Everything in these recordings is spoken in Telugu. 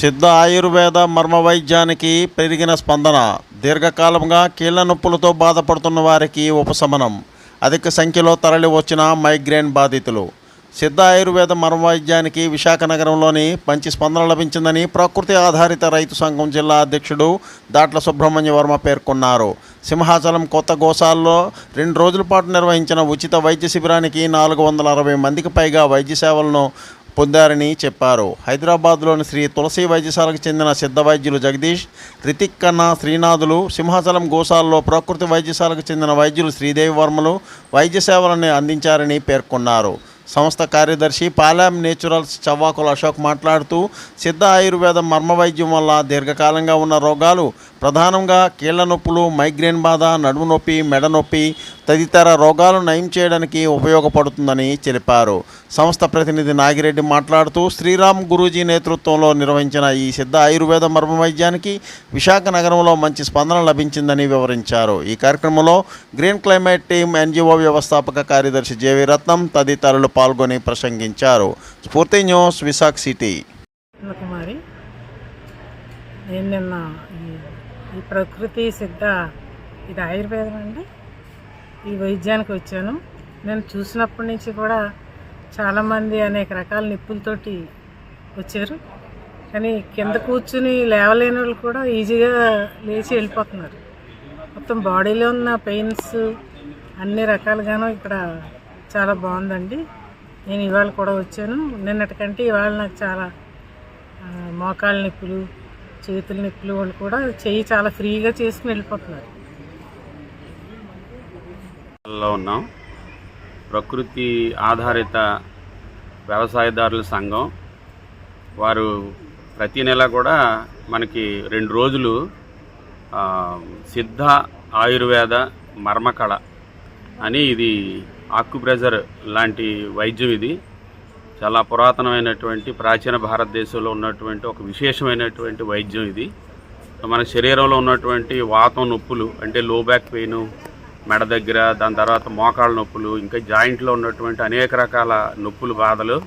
సిద్ధ ఆయుర్వేద మర్మ వైద్యానికి పెరిగిన స్పందన దీర్ఘకాలంగా కీళ్ళ నొప్పులతో బాధపడుతున్న వారికి ఉపశమనం. అధిక సంఖ్యలో తరలి వచ్చిన మైగ్రేన్ బాధితులు. సిద్ధ ఆయుర్వేద మర్మ వైద్యానికి విశాఖ నగరంలోని మంచి స్పందన లభించిందని ప్రకృతి ఆధారిత రైతు సంఘం జిల్లా అధ్యక్షుడు దాట్ల సుబ్రహ్మణ్య వర్మ పేర్కొన్నారు. సింహాచలం కొత్త గోశాల్లో రెండు రోజుల పాటు నిర్వహించిన ఉచిత వైద్య శిబిరానికి నాలుగు వందల అరవై మందికి పైగా వైద్య సేవలను పొందారని చెప్పారు. హైదరాబాద్లోని శ్రీ తులసి వైద్యశాలకు చెందిన సిద్ధ వైద్యులు జగదీష్ రితిక్ కన్నా శ్రీనాథులు సింహాచలం గోశాలలో ప్రకృతి వైద్యశాలకు చెందిన వైద్యులు శ్రీదేవి వర్మలు వైద్య సేవలను అందించారని పేర్కొన్నారు. సంస్థ కార్యదర్శి పాలాం నేచురల్స్ చవ్వాకుల అశోక్ మాట్లాడుతూ సిద్ధ ఆయుర్వేద మర్మవైద్యం వల్ల దీర్ఘకాలంగా ఉన్న రోగాలు ప్రధానంగా కీళ్ళ నొప్పులు మైగ్రేన్ బాధ నడుము నొప్పి మెడ నొప్పి తదితర రోగాలు నయం చేయడానికి ఉపయోగపడుతుందని తెలిపారు. సంస్థ ప్రతినిధి నాగిరెడ్డి మాట్లాడుతూ శ్రీరామ్ గురూజీ నేతృత్వంలో నిర్వహించిన ఈ సిద్ధ ఆయుర్వేద మర్మ వైద్యానికి విశాఖ నగరంలో మంచి స్పందన లభించిందని వివరించారు. ఈ కార్యక్రమంలో గ్రీన్ క్లైమేట్ టీం ఎన్జిఓ వ్యవస్థాపక కార్యదర్శి జేవి రత్నం తదితరులు పాల్గొని ప్రసంగించారు. స్ఫూర్తి న్యూస్ విశాఖ సిటీ. కుమారి నేను నిన్న ఈ- ఈ ప్రకృతి సిద్ధ ఇది ఆయుర్వేదం అండి. ఈ వైద్యానికి వచ్చాను. నేను చూసినప్పటి నుంచి కూడా చాలామంది అనేక రకాల నిప్పులతోటి వచ్చారు. కానీ కింద కూర్చుని లేవలేని వాళ్ళు కూడా ఈజీగా లేచి వెళ్ళిపోతున్నారు. మొత్తం బాడీలో ఉన్న పెయిన్స్ అన్ని రకాలుగాను ఇక్కడ చాలా బాగుందండి. నేను ఇవాళ కూడా వచ్చాను. నిన్నటికంటే ఇవాళ నాకు చాలా మోకాళ్ళ నొప్పులు చేతుల నొప్పులు వాళ్ళు కూడా చెయ్యి చాలా ఫ్రీగా చేసుకుని వెళ్ళిపోతున్నారు. ఉన్నాం. ప్రకృతి ఆధారిత వ్యవసాయదారుల సంఘం. వారు ప్రతి నెల కూడా మనకి రెండు రోజులు సిద్ధ ఆయుర్వేద మర్మకళ అని ఇది ఆక్యుప్రెజర్ లాంటి వైద్యం ఇది. చాలా పురాతనమైనటువంటి ప్రాచీన భారతదేశంలో ఉన్నటువంటి ఒక విశేషమైనటువంటి వైద్యం ఇది. మన శరీరంలో ఉన్నటువంటి వాతం నొప్పులు అంటే లో బ్యాక్ పెయిన్ మెడ దగ్గర దాని తర్వాత మోకాళ్ళ నొప్పులు ఇంకా జాయింట్లో ఉన్నటువంటి అనేక రకాల నొప్పులు బాధలు.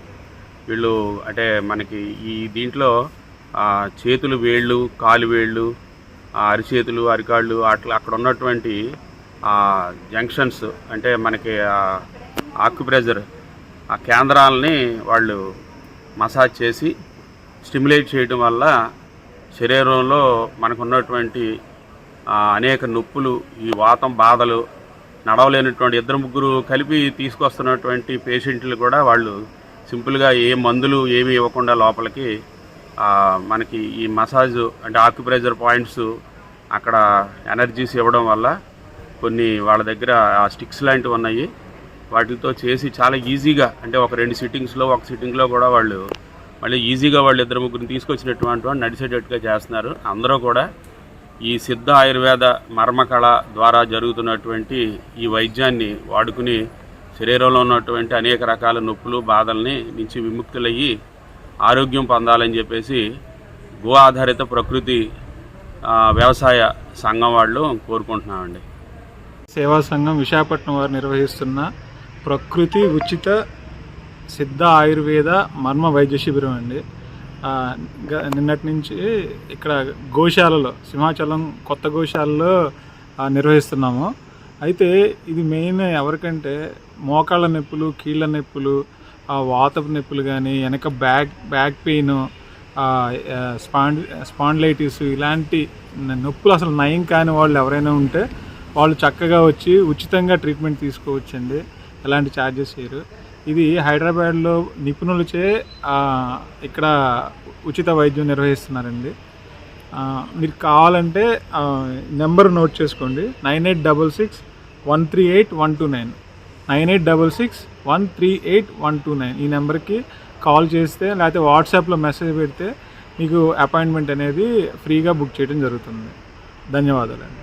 వీళ్ళు అంటే మనకి ఈ దీంట్లో చేతులు వేళ్ళు కాలు వేళ్ళు ఆ, అరిచేతులు అరికాళ్ళు అట్లా అక్కడ ఉన్నటువంటి జంక్షన్స్ అంటే మనకి ఆక్యుప్రెజర్ ఆ కేంద్రాలని వాళ్ళు మసాజ్ చేసి స్టిమ్యులేట్ చేయడం వల్ల శరీరంలో మనకున్నటువంటి అనేక నొప్పులు ఈ వాతం బాధలు నడవలేనటువంటి ఇద్దరు ముగ్గురు కలిపి తీసుకొస్తున్నటువంటి పేషెంట్లు కూడా వాళ్ళు సింపుల్గా ఏ మందులు ఏమి ఇవ్వకుండా లోపలికి మనకి ఈ మసాజ్ అంటే ఆక్యుప్రెజర్ పాయింట్స్ అక్కడ ఎనర్జీస్ ఇవ్వడం వల్ల కొన్ని వాళ్ళ దగ్గర ఆ స్టిక్స్ లాంటివి ఉన్నాయి. వాటితో చేసి చాలా ఈజీగా అంటే ఒక రెండు సిట్టింగ్స్లో ఒక సిట్టింగ్లో కూడా వాళ్ళు మళ్ళీ ఈజీగా వాళ్ళు ఇద్దరు ముగ్గురిని తీసుకొచ్చినటువంటి వాళ్ళు నడిచేటట్టుగా చేస్తున్నారు. అందరూ కూడా ఈ సిద్ధ ఆయుర్వేద మర్మకళ ద్వారా జరుగుతున్నటువంటి ఈ వైద్యాన్ని వాడుకుని శరీరంలో ఉన్నటువంటి అనేక రకాల నొప్పులు బాధల్ని నుంచి విముక్తులయ్యి ఆరోగ్యం పొందాలని చెప్పేసి గో ఆధారిత ప్రకృతి వ్యవసాయ సంఘం వాళ్ళు కోరుకుంటున్నామండి. సేవా సంఘం విశాఖపట్నం వారు నిర్వహిస్తున్న ప్రకృతి ఉచిత సిద్ధ ఆయుర్వేద మర్మ వైద్య శిబిరం అండి. గ- నిన్నటి నుంచి ఇక్కడ గోశాలలో సింహాచలం కొత్త గోశాలలో నిర్వహిస్తున్నాము. అయితే ఇది మెయిన్ ఎవరికంటే మోకాళ్ళ నొప్పులు కీళ్ళ నొప్పులు వాతపు నొప్పులు కానీ వెనక బ్యాక్ బ్యాక్ పెయిన్ స్పాండ్ స్పాండ్లైటిస్ ఇలాంటి నొప్పులు అసలు నయం కాని వాళ్ళు ఎవరైనా ఉంటే వాళ్ళు చక్కగా వచ్చి ఉచితంగా ట్రీట్మెంట్ తీసుకోవచ్చండి. ఎలాంటి ఛార్జెస్ చేయరు. ఇది హైదరాబాద్లో నిపుణులచే ఇక్కడ ఉచిత వైద్యం నిర్వహిస్తున్నారండి. మీరు కావాలంటే నెంబర్ నోట్ చేసుకోండి. Nine eight double six one three eight one two nine. Nine eight double six one three eight one two nine. ఈ నెంబర్కి కాల్ చేస్తే లేకపోతే వాట్సాప్లో మెసేజ్ పెడితే మీకు అపాయింట్మెంట్ అనేది ఫ్రీగా బుక్ చేయడం జరుగుతుంది. ధన్యవాదాలండి.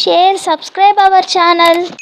Share, subscribe our channel.